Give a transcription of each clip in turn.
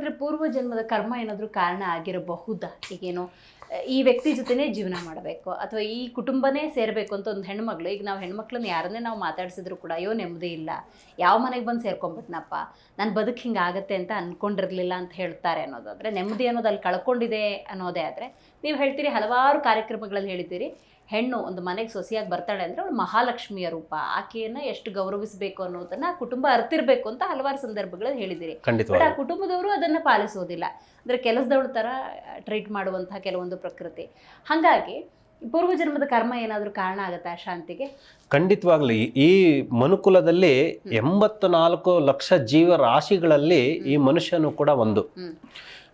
ಹಾಗಾದ್ರೆ ಪೂರ್ವ ಜನ್ಮದ ಕರ್ಮ ಏನಾದರೂ ಕಾರಣ ಆಗಿರಬಹುದಾ? ಈಗೇನು, ಈ ವ್ಯಕ್ತಿ ಜೊತೆನೇ ಜೀವನ ಮಾಡಬೇಕು, ಅಥವಾ ಈ ಕುಟುಂಬನೇ ಸೇರಬೇಕು ಅಂತ ಒಂದು ಹೆಣ್ಮಗಳು, ಈಗ ನಾವು ಹೆಣ್ಮಕ್ಳನ್ನ ಯಾರನ್ನೇ ನಾವು ಮಾತಾಡಿಸಿದ್ರು ಕೂಡ, ಅಯ್ಯೋ ನೆಮ್ಮದಿ ಇಲ್ಲ, ಯಾವ ಮನೆಗೆ ಬಂದು ಸೇರ್ಕೊಂಡ್ಬಿಟ್ನಪ್ಪ ನನ್ನ ಬದುಕು ಹಿಂಗೆ ಆಗತ್ತೆ ಅಂತ ಅಂದ್ಕೊಂಡಿರಲಿಲ್ಲ ಅಂತ ಹೇಳ್ತಾರೆ ಅನ್ನೋದಾದರೆ, ನೆಮ್ಮದಿ ಅನ್ನೋದು ಅಲ್ಲಿ ಕಳ್ಕೊಂಡಿದೆ ಅನ್ನೋದೇ ಆದರೆ, ನೀವು ಹೇಳ್ತೀರಿ ಹಲವಾರು ಕಾರ್ಯಕ್ರಮಗಳಲ್ಲಿ ಹೇಳ್ತೀರಿ ಹೆಣ್ಣು ಒಂದು ಮನೆಗೆ ಸೊಸೆಯಾಗಿ ಬರ್ತಾಳೆ ಅಂದರೆ ಅವಳು ಮಹಾಲಕ್ಷ್ಮಿಯ ರೂಪ. ಆಕೆಯನ್ನು ಎಷ್ಟು ಗೌರವಿಸಬೇಕು ಅನ್ನೋದನ್ನ ಕುಟುಂಬ ಅರ್ತಿರಬೇಕು ಅಂತ ಹಲವಾರು ಸಂದರ್ಭಗಳಲ್ಲಿ ಹೇಳಿದಿರಿ. ಬಟ್ ಆ ಕುಟುಂಬದವರು ಅದನ್ನ ಪಾಲಿಸೋದಿಲ್ಲ. ಅಂದ್ರೆ ಕೆಲಸದವಳ ಥರ ಟ್ರೀಟ್ ಮಾಡುವಂತಹ ಕೆಲವೊಂದು ಪ್ರಕೃತಿ. ಹಾಗಾಗಿ ಪೂರ್ವಜನ್ಮದ ಕರ್ಮ ಏನಾದರೂ ಕಾರಣ ಆಗುತ್ತಾ ಶಾಂತಿಗೆ? ಖಂಡಿತವಾಗ್ಲಿ. ಈ ಮನುಕುಲದಲ್ಲಿ ಎಂಬತ್ತು ನಾಲ್ಕು ಲಕ್ಷ ಜೀವರಾಶಿಗಳಲ್ಲಿ ಈ ಮನುಷ್ಯನು ಕೂಡ ಒಂದು.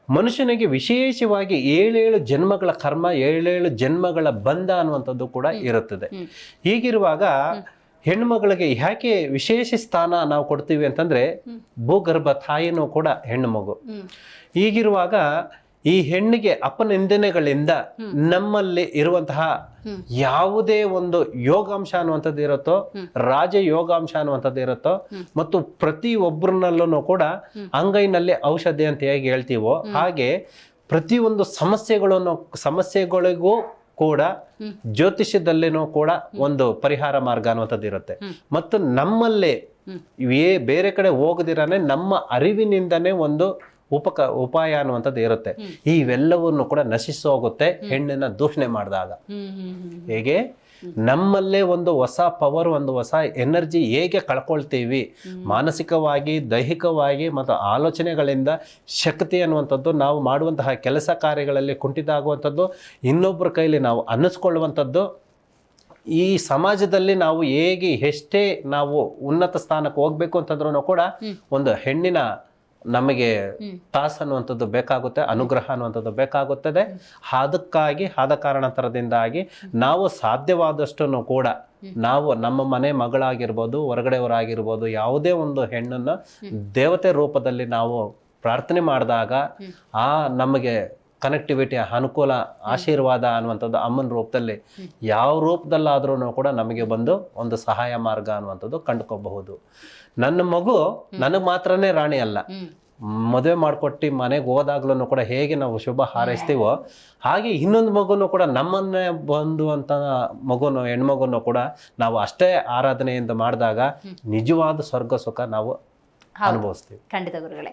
ಮನುಷ್ಯನಿಗೆ ವಿಶೇಷವಾಗಿ ಏಳೇಳು ಜನ್ಮಗಳ ಕರ್ಮ ಏಳೇಳು ಜನ್ಮಗಳ ಬಂಧ ಅನ್ನುವಂಥದ್ದು ಕೂಡ ಇರುತ್ತದೆ. ಹೀಗಿರುವಾಗ ಹೆಣ್ಮಗಳಿಗೆ ಯಾಕೆ ವಿಶೇಷ ಸ್ಥಾನ ನಾವು ಕೊಡ್ತೀವಿ ಅಂತಂದ್ರೆ ಭೂಗರ್ಭ ತಾಯಿನೂ ಕೂಡ ಹೆಣ್ಣು ಮಗು. ಹೀಗಿರುವಾಗ ಈ ಹೆಣ್ಣಿಗೆ ಅಪನಿಂದನೆಗಳಿಂದ ನಮ್ಮಲ್ಲಿ ಇರುವಂತಹ ಯಾವುದೇ ಒಂದು ಯೋಗಾಂಶ ಅನ್ನುವಂಥದ್ದು ಇರುತ್ತೋ ರಾಜ ಯೋಗಾಂಶ ಅನ್ನುವಂಥದ್ದು ಇರುತ್ತೋ ಮತ್ತು ಪ್ರತಿ ಒಬ್ಬರನಲ್ಲೂ ಕೂಡ ಅಂಗೈನಲ್ಲಿ ಔಷಧಿ ಅಂತ ಹೇಗೆ ಹೇಳ್ತೀವೋ ಹಾಗೆ ಪ್ರತಿಯೊಂದು ಸಮಸ್ಯೆಗಳನ್ನು ಸಮಸ್ಯೆಗಳಿಗೂ ಕೂಡ ಜ್ಯೋತಿಷ್ಯದಲ್ಲಿನೂ ಕೂಡ ಒಂದು ಪರಿಹಾರ ಮಾರ್ಗ ಅನ್ನುವಂಥದ್ದು ಇರುತ್ತೆ. ಮತ್ತು ನಮ್ಮಲ್ಲೇ ಏ ಬೇರೆ ಕಡೆ ಹೋಗದಿರಾನೆ ನಮ್ಮ ಅರಿವಿನಿಂದನೇ ಒಂದು ಉಪಕ ಉಪಾಯ ಅನ್ನುವಂಥದ್ದು ಇರುತ್ತೆ. ಇವೆಲ್ಲವನ್ನು ಕೂಡ ನಶಿಸೋಗುತ್ತೆ ಹೆಣ್ಣನ್ನ ದೂಷಣೆ ಮಾಡಿದಾಗ. ಹೇಗೆ? ನಮ್ಮಲ್ಲೇ ಒಂದು ಹೊಸ ಪವರ್ ಒಂದು ಹೊಸ ಎನರ್ಜಿ ಹೇಗೆ ಕಳ್ಕೊಳ್ತೀವಿ? ಮಾನಸಿಕವಾಗಿ ದೈಹಿಕವಾಗಿ ಮತ್ತು ಆಲೋಚನೆಗಳಿಂದ ಶಕ್ತಿ ಅನ್ನುವಂಥದ್ದು ನಾವು ಮಾಡುವಂತಹ ಕೆಲಸ ಕಾರ್ಯಗಳಲ್ಲಿ ಕುಂಠಿತ ಆಗುವಂಥದ್ದು ಇನ್ನೊಬ್ಬರ ಕೈಲಿ ನಾವು ಅನ್ನಿಸ್ಕೊಳ್ಳುವಂಥದ್ದು ಈ ಸಮಾಜದಲ್ಲಿ ನಾವು ಹೇಗೆ ಎಷ್ಟೇ ನಾವು ಉನ್ನತ ಸ್ಥಾನಕ್ಕೆ ಹೋಗ್ಬೇಕು ಅಂತಂದ್ರೂ ಕೂಡ ಒಂದು ಹೆಣ್ಣಿನ ನಮಗೆ ತಾಸ್ ಅನ್ನುವಂಥದ್ದು ಬೇಕಾಗುತ್ತೆ ಅನುಗ್ರಹ ಅನ್ನುವಂಥದ್ದು ಬೇಕಾಗುತ್ತದೆ. ಅದಕ್ಕಾಗಿ ಆದ ಕಾರಣಾಂತರದಿಂದಾಗಿ ನಾವು ಸಾಧ್ಯವಾದಷ್ಟು ಕೂಡ ನಾವು ನಮ್ಮ ಮನೆ ಮಗಳಾಗಿರ್ಬೋದು ಹೊರಗಡೆಯವರಾಗಿರ್ಬೋದು ಯಾವುದೇ ಒಂದು ಹೆಣ್ಣನ್ನು ದೇವತೆ ರೂಪದಲ್ಲಿ ನಾವು ಪ್ರಾರ್ಥನೆ ಮಾಡಿದಾಗ ಆ ನಮಗೆ ಕನೆಕ್ಟಿವಿಟಿ ಅನುಕೂಲ ಆಶೀರ್ವಾದ ಅನ್ನುವಂಥದ್ದು ಅಮ್ಮನ ರೂಪದಲ್ಲಿ ಯಾವ ರೂಪದಲ್ಲಾದ್ರೂ ಕೂಡ ನಮಗೆ ಬಂದು ಒಂದು ಸಹಾಯ ಮಾರ್ಗ ಅನ್ನುವಂಥದ್ದು ಕಂಡುಕೋಬಹುದು. ನನ್ನ ಮಗು ನನಗೆ ಮಾತ್ರನೇ ರಾಣಿ ಅಲ್ಲ. ಮದುವೆ ಮಾಡಿಕೊಟ್ಟು ಮನೆಗೆ ಹೋದಾಗ್ಲೂ ಕೂಡ ಹೇಗೆ ನಾವು ಶುಭ ಹಾರೈಸ್ತೀವೋ ಹಾಗೆ ಇನ್ನೊಂದು ಮಗುನು ಕೂಡ ನಮ್ಮನ್ನೇ ಬಂದು ಅಂತ ಮಗುನು ಹೆಣ್ಮಗುನು ಕೂಡ ನಾವು ಅಷ್ಟೇ ಆರಾಧನೆಯಿಂದ ಮಾಡಿದಾಗ ನಿಜವಾದ ಸ್ವರ್ಗ ಸುಖ ನಾವು ಅನುಭವಿಸ್ತೀವಿ. ಖಂಡಿತ ಗುರುಗಳೇ.